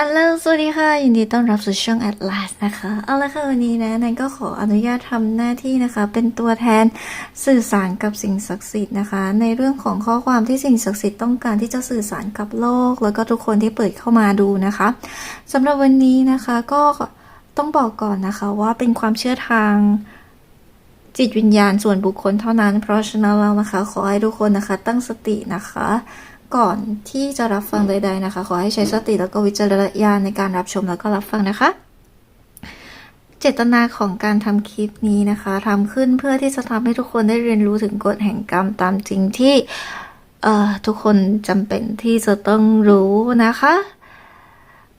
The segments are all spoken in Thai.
อัลโหลสวัสดีค่ะ ยินดีต้อนรับสู่ช่อง Atlas นะคะ เอาละค่ะ วันนี้นะนันก็ขออนุญาตทำหน้าที่นะคะ เป็นตัวแทนสื่อสารกับสิ่งศักดิ์สิทธิ์นะคะ ในเรื่องของข้อความที่สิ่งศักดิ์สิทธิ์ต้องการที่จะสื่อสารกับโลก แล้วก็ทุกคนที่เปิดเข้ามาดูนะคะสำหรับวันนี้นะคะก็ต้องบอกก่อนนะคะว่าเป็นความเชื่อทางจิตวิญญาณส่วนบุคคลเท่านั้น เพราะฉะนั้นแล้วนะคะ ขอให้ทุกคนนะคะ ตั้งสตินะคะ ก่อนที่จะรับฟังใด ๆนะคะ ขอให้ใช้สติแล้วก็วิจารณญาณในการรับชมแล้วก็รับฟังนะคะ เจตนาของการทำคลิปนี้นะคะทำขึ้นเพื่อที่จะทำให้ทุกคนได้เรียนรู้ถึงกฎแห่งกรรมตามจริงที่เอ่อทุกคนจำเป็นที่จะต้องรู้นะคะ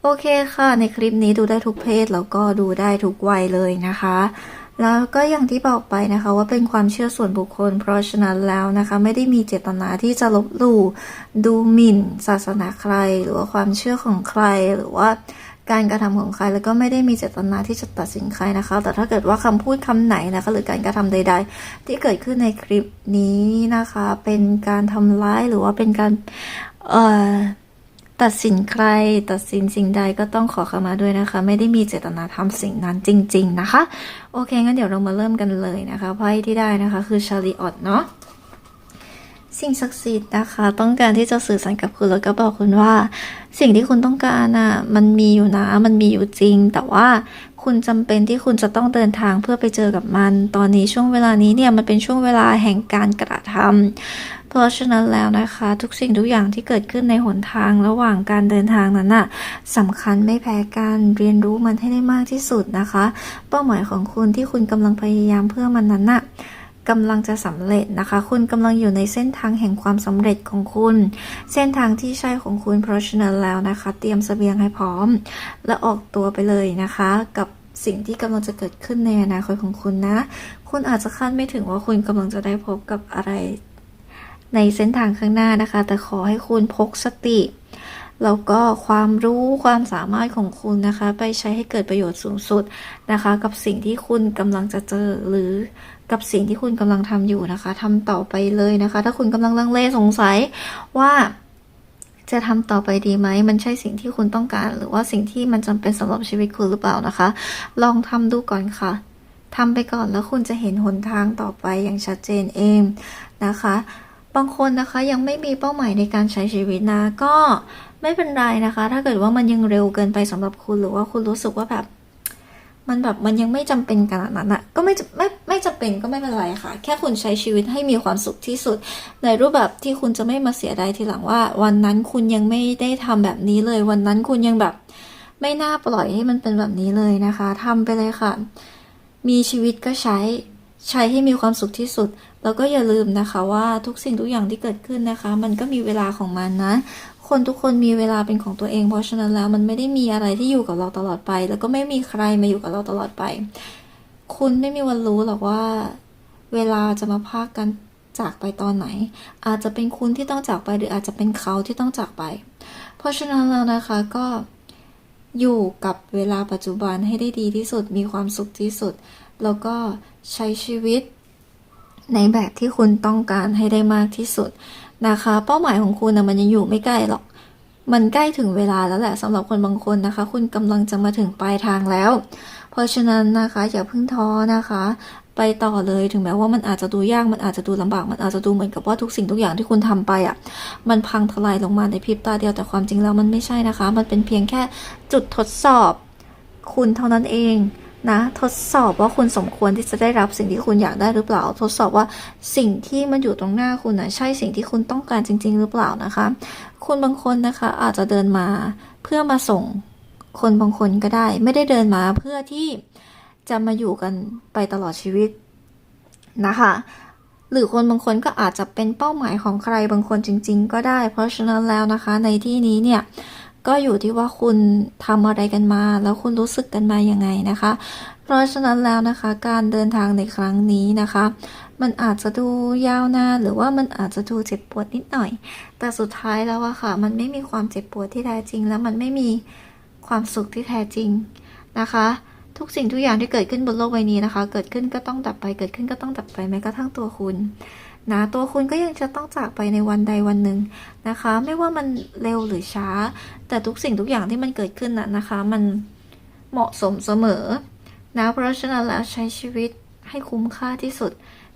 โอเคค่ะ ในคลิปนี้ดูได้ทุกเพศแล้วก็ดูได้ทุกวัยเลยนะคะ แล้วก็อย่างที่บอกไปนะคะว่าเป็นความเชื่อส่วนบุคคล เพราะฉะนั้นแล้วนะคะไม่ได้มีเจตนาที่จะลบหลู่ดูหมิ่น ศาสนาใคร หรือว่าความเชื่อของใครหรือว่าการกระทำของใครแล้วก็ไม่ได้มีเจตนาที่จะตัดสินใครนะคะ แต่ถ้าเกิดว่าคำพูดคำไหนนะคะ หรือการกระทำใด ๆ ที่เกิดขึ้นในคลิปนี้นะคะ เป็นการทำร้ายหรือว่าเป็นการเอ่อ ตัดสินใครตัดสินสิ่งใดก็ต้องขอเข้ามาด้วยนะคะ ไม่ได้มีเจตนาทำสิ่งนั้นจริง ๆ นะคะ โอเค งั้นเดี๋ยวเรามาเริ่มกันเลยนะคะไพ่ที่ได้นะคะ คือชาลีออตเนาะสิ่งศักดิ์สิทธิ์นะคะ ต้องการที่จะสื่อสารกับคุณแล้วก็บอกคุณว่า สิ่งที่คุณต้องการน่ะมันมีอยู่นะ มันมีอยู่จริง แต่ว่าคุณจำเป็นที่คุณจะต้องเดินทางเพื่อไปเจอกับมัน ตอนนี้ช่วงเวลานี้เนี่ยมันเป็นช่วงเวลาแห่งการกระทำ เพราะฉะนั้นแล้วนะคะ ทุกสิ่งทุกอย่างที่เกิดขึ้นในหนทางระหว่างการเดินทางนั้นน่ะสำคัญไม่แพ้กันเรียนรู้มันให้ได้มากที่สุดนะคะ เป้าหมายของคุณที่คุณกำลังพยายามเพื่อมันนั้นน่ะกำลังจะสำเร็จนะคะ คุณกำลังอยู่ในเส้นทางแห่งความสำเร็จของคุณ เส้นทางที่ใช่ของคุณเพราะฉะนั้นแล้วนะคะ เตรียมเสบียงให้พร้อม และออกตัวไปเลยนะคะ กับสิ่งที่กำลังจะเกิดขึ้นในอนาคตของคุณนะ คุณอาจจะคาดไม่ถึงว่าคุณกำลังจะได้พบกับอะไร ในเส้นทางข้างหน้านะคะ แต่ขอให้คุณพกสติ แล้วก็ความรู้ความสามารถของคุณนะคะ ไปใช้ให้เกิดประโยชน์สูงสุดนะคะ กับสิ่งที่คุณกำลังจะเจอหรือกับสิ่งที่คุณกำลังทำอยู่นะคะทำต่อไปเลยนะคะ ถ้าคุณกำลังลังเลสงสัยว่าจะทำต่อไปดีไหม มันใช่สิ่งที่คุณต้องการ หรือว่าสิ่งที่มันจำเป็นสำหรับชีวิตคุณหรือเปล่านะคะ ลองทำดูก่อนค่ะทำไปก่อนแล้วคุณจะเห็นหนทางต่อไปอย่างชัดเจนเองนะคะ บางคนนะคะยังไม่มีเป้าหมายในการใช้ชีวิตนะก็ไม่เป็นไรนะคะ ถ้าเกิดว่ามันยังเร็วเกินไปสำหรับคุณหรือว่าคุณรู้สึกว่าแบบ มันแบบมันยังไม่จำเป็นขนาดนั้นอะก็ไม่ไม่ไม่จำเป็นก็ไม่เป็นไรค่ะ แค่คุณใช้ชีวิตให้มีความสุขที่สุด ในรูปแบบที่คุณจะไม่มาเสียดายทีหลังว่า วันนั้นคุณยังไม่ได้ทำแบบนี้เลย วันนั้นคุณยังแบบ ไม่น่าปล่อยให้มันเป็นแบบนี้เลยนะคะทำไปเลยค่ะ มีชีวิตก็ใช้ ใช้ให้มีความสุขที่สุด แล้วก็อย่าลืมนะคะว่าทุกสิ่งทุกอย่างที่เกิดขึ้นนะคะ มันก็มีเวลาของมันนะคนทุกคนมีเวลาเป็นของตัวเอง เพราะฉะนั้นแล้วมันไม่ได้มีอะไรที่อยู่กับเราตลอดไป แล้วก็ไม่มีใครมาอยู่กับเราตลอดไป คุณไม่มีวันรู้หรอกว่า เวลาจะมาพากกันจากไปตอนไหน อาจจะเป็นคุณที่ต้องจากไปหรืออาจจะเป็นเขาที่ต้องจากไป เพราะฉะนั้นแล้วนะคะก็ อยู่กับเวลาปัจจุบันให้ได้ดีที่สุด มีความสุขที่สุด แล้วก็ใช้ชีวิต ในแบบที่คุณต้องการให้ได้มากที่สุดนะคะ เป้าหมายของคุณนะมันยังอยู่ไม่ใกล้หรอก มันใกล้ถึงเวลาแล้วแหละสำหรับคนบางคนนะคะ คุณกำลังจะมาถึงปลายทางแล้ว เพราะฉะนั้นนะคะอย่าเพิ่งท้อนะคะ ไปต่อเลยถึงแม้ว่ามันอาจจะดูยากมันอาจจะดูลำบากมันอาจจะดูเหมือนกับว่าทุกสิ่งทุกอย่างที่คุณทำไปอะมันพังทลายลงมาในพริบตาเดียวแต่ความจริงแล้วมันไม่ใช่นะคะ มันเป็นเพียงแค่จุดทดสอบคุณเท่านั้นเองนะทดสอบว่าคุณสมควรที่จะได้รับสิ่งที่คุณอยากได้หรือเปล่า ทดสอบว่าสิ่งที่มันอยู่ตรงหน้าคุณนะใช่สิ่งที่คุณต้องการจริง ๆ หรือเปล่านะคะ คุณบางคนนะคะอาจจะเดินมาเพื่อมาส่งคนบางคนก็ได้ ไม่ได้เดินมาเพื่อที่ จะมาอยู่กันไปตลอดชีวิตนะคะ หรือคนบางคนก็อาจจะเป็นเป้าหมายของใครบางคนจริง ๆ ก็ได้ เพราะฉะนั้นแล้วนะคะ ในที่นี้เนี่ยก็อยู่ที่ว่าคุณทำอะไรกันมา แล้วคุณรู้สึกกันมายังไงนะคะ เพราะฉะนั้นแล้วนะคะ การเดินทางในครั้งนี้นะคะ มันอาจจะดูยาวนานหรือว่ามันอาจจะดูเจ็บปวดนิดหน่อย แต่สุดท้ายแล้วอะค่ะ มันไม่มีความเจ็บปวดที่แท้จริง แล้วมันไม่มีความสุขที่แท้จริงนะคะ ทุกสิ่งทุกอย่างที่เกิดขึ้นบนโลกใบนี้นะคะ เกิดขึ้นก็ต้องดับไปเกิดขึ้นก็ต้องดับไปแม้กระทั่งตัวคุณนะตัวคุณก็ยังจะต้องจากไปในวันใดวันหนึ่งนะคะ ไม่ว่ามันเร็วหรือช้า แต่ทุกสิ่งทุกอย่างที่มันเกิดขึ้นน่ะนะคะ มันเหมาะสมเสมอนะเพราะฉะนั้นแล้วใช้ชีวิตให้คุ้มค่าที่สุด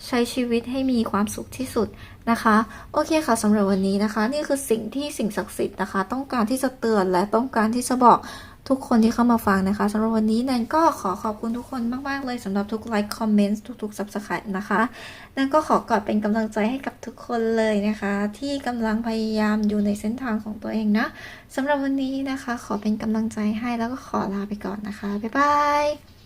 ใช้ชีวิตให้มีความสุขที่สุดนะคะ โอเคค่ะสำหรับวันนี้นะคะ นี่คือสิ่งที่สิ่งศักดิ์สิทธิ์นะคะ ต้องการที่จะเตือนและต้องการที่จะบอก ทุกคนที่เข้ามาฟังนะคะสำหรับวันนี้แนนก็ขอขอบคุณทุกคนมากๆเลยสำหรับทุกไลค์คอมเมนต์ทุกๆ subscribe นะคะแนนก็ขอกอดเป็นกำลังใจให้กับทุกคนเลยนะคะ ที่กำลังพยายามอยู่ในเส้นทางของตัวเองนะสำหรับวันนี้นะคะ ขอเป็นกำลังใจให้แล้วก็ขอลาไปก่อนนะคะบ๊ายบาย